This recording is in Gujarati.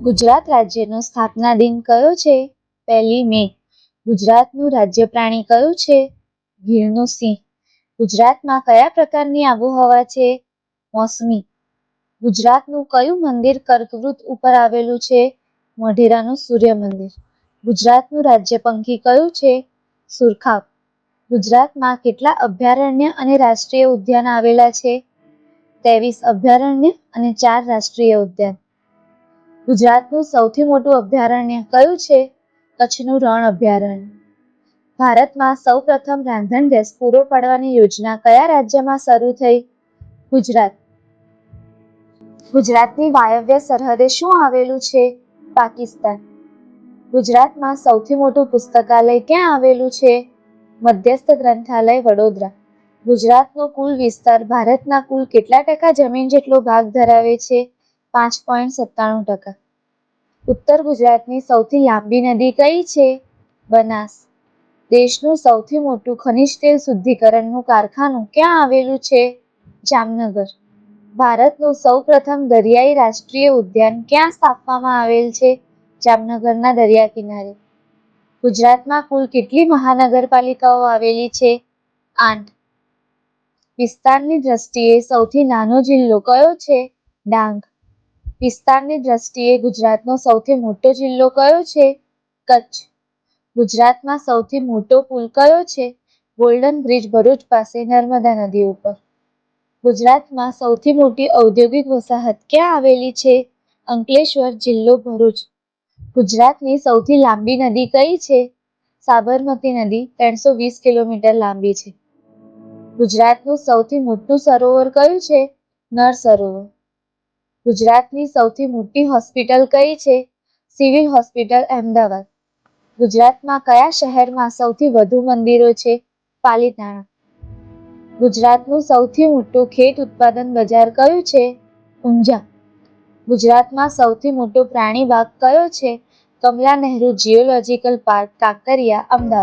ગુજરાત રાજ્યનો સ્થાપના દિન કયો છે? પહેલી મે. ગુજરાતનું રાજ્ય પ્રાણી કયું છે? ગીરનું સિંહ. ગુજરાતમાં કયા પ્રકારની આબોહવા છે? મોસમી. ગુજરાતનું કયું મંદિર કર્કવૃત ઉપર આવેલું છે? મોઢેરાનું સૂર્ય મંદિર. ગુજરાતનું રાજ્ય પંખી કયું છે? સુરખાબ. ગુજરાતમાં કેટલા અભયારણ્ય અને રાષ્ટ્રીય ઉદ્યાન આવેલા છે? ત્રેવીસ અભયારણ્ય અને ચાર રાષ્ટ્રીય ઉદ્યાન. ગુજરાતનું સૌથી મોટું અભયારણ્ય કયું છે? કચ્છનું રણ અભયારણ્ય. ભારતમાં સૌપ્રથમ રાંધણ ગેસ પૂરો પાડવાની યોજના કયા રાજ્યમાં શરૂ થઈ? ગુજરાત. ગુજરાતની વાયવ્ય સરહદે શું આવેલું છે? પાકિસ્તાન. ગુજરાતમાં સૌથી મોટું પુસ્તકાલય ક્યાં આવેલું છે? મધ્યસ્થ ગ્રંથાલય વડોદરા. ગુજરાતનો કુલ વિસ્તાર ભારતના કુલ કેટલા ટકા જમીન જેટલો ભાગ ધરાવે છે? પાંચ પોઈન્ટ સત્તાણું ટકા. ઉત્તર ગુજરાતની સૌથી લાંબી નદી કઈ છે? બનાસ. દેશનું સૌથી મોટું ખનિજ તેલ શુદ્ધિકરણનું કારખાનું ક્યાં આવેલું છે? જામનગર. ભારતનું સૌપ્રથમ દરિયાઈ રાષ્ટ્રીય ઉદ્યાન ક્યાં સ્થાપવામાં આવેલ છે? જામનગરના દરિયા કિનારે. ગુજરાતમાં કુલ કેટલી મહાનગરપાલિકાઓ આવેલી છે? આઠ. વિસ્તારની દ્રષ્ટિએ સૌથી નાનો જિલ્લો કયો છે? ડાંગ. વિસ્તારની દ્રષ્ટિએ ગુજરાતનો સૌથી મોટો જિલ્લો કયો છે? કચ્છ. ગુજરાતમાં સૌથી મોટો પુલ કયો છે? ગોલ્ડન બ્રિજ ભરૂચ પાસે નર્મદા નદી ઉપર. ગુજરાતમાં સૌથી મોટી ઔદ્યોગિક વસાહત ક્યાં આવેલી છે? અંકલેશ્વર જિલ્લો ભરૂચ. ગુજરાતની સૌથી લાંબી નદી કઈ છે? સાબરમતી નદી ત્રણસો વીસ કિલોમીટર લાંબી છે. ગુજરાતનું સૌથી મોટું સરોવર કયું છે? નર સરોવર. ગુજરાતની સૌથી મોટી હોસ્પિટલ કઈ છે? Civil hospital, Ahmedabad. ગુજરાતમાં કયા શહેરમાં સૌથી વધુ મંદિરો છે? પાલિતાણા. ગુજરાતનું સૌથી મોટું ખેત ઉત્પાદન બજાર કયું છે? ઊંઝા. ગુજરાતમાં સૌથી મોટો પ્રાણી બાગ કયો છે? Kamala Nehru geological park, Kankaria, Ahmedabad.